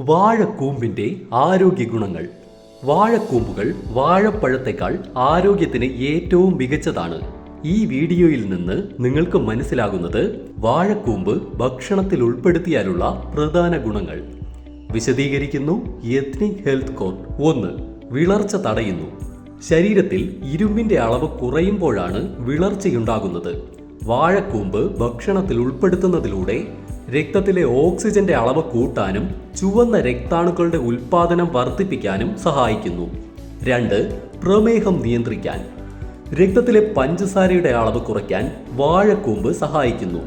വാഴക്കൂമ്പിന്റെ ആരോഗ്യ ഗുണങ്ങൾ വാഴക്കൂമ്പുകൾ വാഴപ്പഴത്തേക്കാൾ ആരോഗ്യത്തിന് ഏറ്റവും മികച്ചതാണ്. ഈ വീഡിയോയിൽ നിന്ന് നിങ്ങൾക്ക് മനസ്സിലാകുന്നത് വാഴക്കൂമ്പ് ഭക്ഷണത്തിൽ ഉൾപ്പെടുത്തിയാലുള്ള പ്രധാന ഗുണങ്ങൾ. വിശദീകരിക്കുന്നു എത്നിക് ഹെൽത്ത് കോഡ് ഒന്ന് വിളർച്ച തടയുന്നു. ശരീരത്തിൽ ഇരുമ്പിന്റെ അളവ് കുറയുമ്പോഴാണ് വിളർച്ചയുണ്ടാകുന്നത്. വാഴക്കൂമ്പ് ഭക്ഷണത്തിൽ ഉൾപ്പെടുത്തുന്നതിലൂടെ രക്തത്തിലെ ഓക്സിജന്റെ അളവ് കൂട്ടാനും ചുവന്ന രക്താണുക്കളുടെ ഉൽപാദനം വർദ്ധിപ്പിക്കാനും സഹായിക്കുന്നു. രണ്ട് പ്രമേഹം നിയന്ത്രിക്കാൻ. രക്തത്തിലെ പഞ്ചസാരയുടെ അളവ് കുറയ്ക്കാൻ വാഴക്കൂമ്പ് സഹായിക്കുന്നു.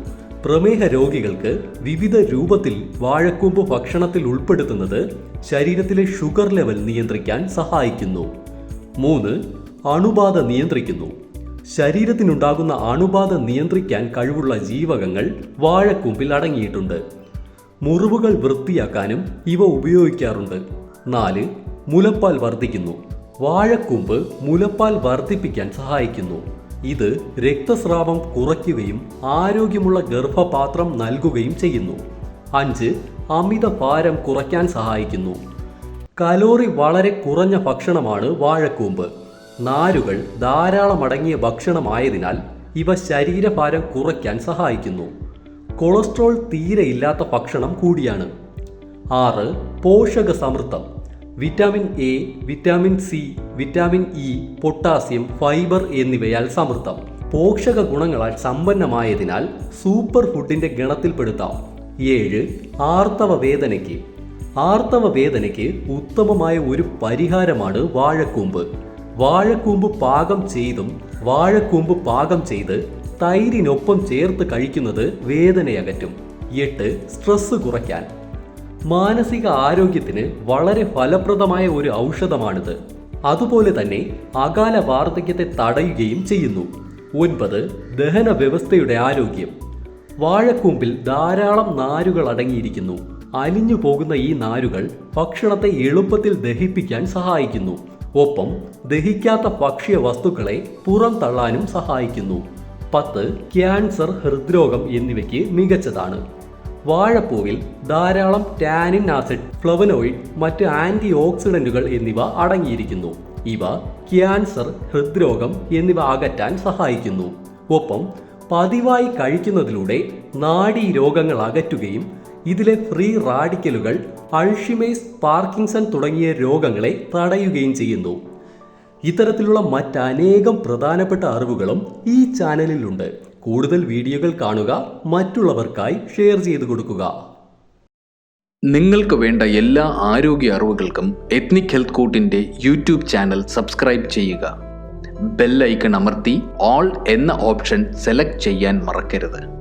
പ്രമേഹ രോഗികൾക്ക് വിവിധ രൂപത്തിൽ വാഴക്കൂമ്പ് ഭക്ഷണത്തിൽ ഉൾപ്പെടുത്തുന്നത് ശരീരത്തിലെ ഷുഗർ ലെവൽ നിയന്ത്രിക്കാൻ സഹായിക്കുന്നു. മൂന്ന് അണുബാധ നിയന്ത്രിക്കുന്നു. ശരീരത്തിനുണ്ടാകുന്ന അണുബാധ നിയന്ത്രിക്കാൻ കഴിവുള്ള ജീവകങ്ങൾ വാഴക്കൂമ്പിൽ അടങ്ങിയിട്ടുണ്ട്. മുറിവുകൾ വൃത്തിയാക്കാനും ഇവ ഉപയോഗിക്കാറുണ്ട്. നാല് മുലപ്പാൽ വർദ്ധിക്കുന്നു. വാഴക്കൂമ്പ് മുലപ്പാൽ വർദ്ധിപ്പിക്കാൻ സഹായിക്കുന്നു. ഇത് രക്തസ്രാവം കുറയ്ക്കുകയും ആരോഗ്യമുള്ള ഗർഭപാത്രം നൽകുകയും ചെയ്യുന്നു. അഞ്ച് അമിത ഭാരം കുറയ്ക്കാൻ സഹായിക്കുന്നു. കലോറി വളരെ കുറഞ്ഞ ഭക്ഷണമാണ് വാഴക്കൂമ്പ്. നാരുകൾ ധാരാളം അടങ്ങിയ ഭക്ഷണമായതിനാൽ ഇവ ശരീരഭാരം കുറയ്ക്കാൻ സഹായിക്കുന്നു. കൊളസ്ട്രോൾ തീരെ ഇല്ലാത്ത ഭക്ഷണം കൂടിയാണ്. ആറ് പോഷക സമൃദ്ധം vitamin A vitamin C vitamin E potassium fibre എന്നിവയാൽ സമൃദ്ധം. പോഷക ഗുണങ്ങളാൽ സമ്പന്നമായതിനാൽ സൂപ്പർ ഫുഡിന്റെ ഗണത്തിൽപ്പെടുത്താം. ഏഴ് ആർത്തവ വേദനയ്ക്ക് ആർത്തവ വേദനയ്ക്ക് ഉത്തമമായ ഒരു പരിഹാരമാണ് വാഴക്കൂമ്പ്. വാഴക്കൂമ്പ് പാകം ചെയ്തും വാഴക്കൂമ്പ് പാകം ചെയ്ത് തൈരിനൊപ്പം ചേർത്ത് കഴിക്കുന്നത് വേദനയകറ്റും. എട്ട് സ്ട്രെസ് കുറയ്ക്കാൻ. മാനസിക ആരോഗ്യത്തിന് വളരെ ഫലപ്രദമായ ഒരു ഔഷധമാണിത്. അതുപോലെ തന്നെ അകാല വാർദ്ധക്യത്തെ തടയുകയും ചെയ്യുന്നു. ഒൻപത് ദഹന വ്യവസ്ഥയുടെ ആരോഗ്യം. വാഴക്കൂമ്പിൽ ധാരാളം നാരുകൾ അടങ്ങിയിരിക്കുന്നു. അലിഞ്ഞു പോകുന്ന ഈ നാരുകൾ ഭക്ഷണത്തെ എളുപ്പത്തിൽ ദഹിപ്പിക്കാൻ സഹായിക്കുന്നു. ഒപ്പം ദഹിക്കാത്ത ഭക്ഷ്യ വസ്തുക്കളെ പുറംതള്ളാനും സഹായിക്കുന്നു. പത്ത് ക്യാൻസർ ഹൃദ്രോഗം എന്നിവയ്ക്ക് മികച്ചതാണ്. വാഴപ്പൂവിൽ ധാരാളം ടാനിൻ ആസിഡ് ഫ്ലവനോയിഡ് മറ്റ് ആന്റി ഓക്സിഡന്റുകൾ എന്നിവ അടങ്ങിയിരിക്കുന്നു. ഇവ ക്യാൻസർ ഹൃദ്രോഗം എന്നിവ അകറ്റാൻ സഹായിക്കുന്നു. ഒപ്പം പതിവായി കഴിക്കുന്നതിലൂടെ നാഡീ രോഗങ്ങൾ അകറ്റുകയും ഇതിലെ ഫ്രീ റാഡിക്കലുകൾ അൾഷിമേസ് പാർക്കിൻസൺ തുടങ്ങിയ രോഗങ്ങളെ തടയുകയും ചെയ്യുന്നു. ഇത്തരത്തിലുള്ള മറ്റനേകം പ്രധാനപ്പെട്ട അറിവുകളും ഈ ചാനലിലുണ്ട്. കൂടുതൽ വീഡിയോകൾ കാണുക മറ്റുള്ളവർക്കായി ഷെയർ ചെയ്തു കൊടുക്കുക. നിങ്ങൾക്ക് വേണ്ട എല്ലാ ആരോഗ്യ അറിവുകൾക്കും എത്നിക് ഹെൽത്ത് കോട്ടിന്റെ യൂട്യൂബ് ചാനൽ സബ്സ്ക്രൈബ് ചെയ്യുക. ബെല്ലൈക്കൺ അമർത്തി ഓൾ എന്ന ഓപ്ഷൻ സെലക്ട് ചെയ്യാൻ മറക്കരുത്.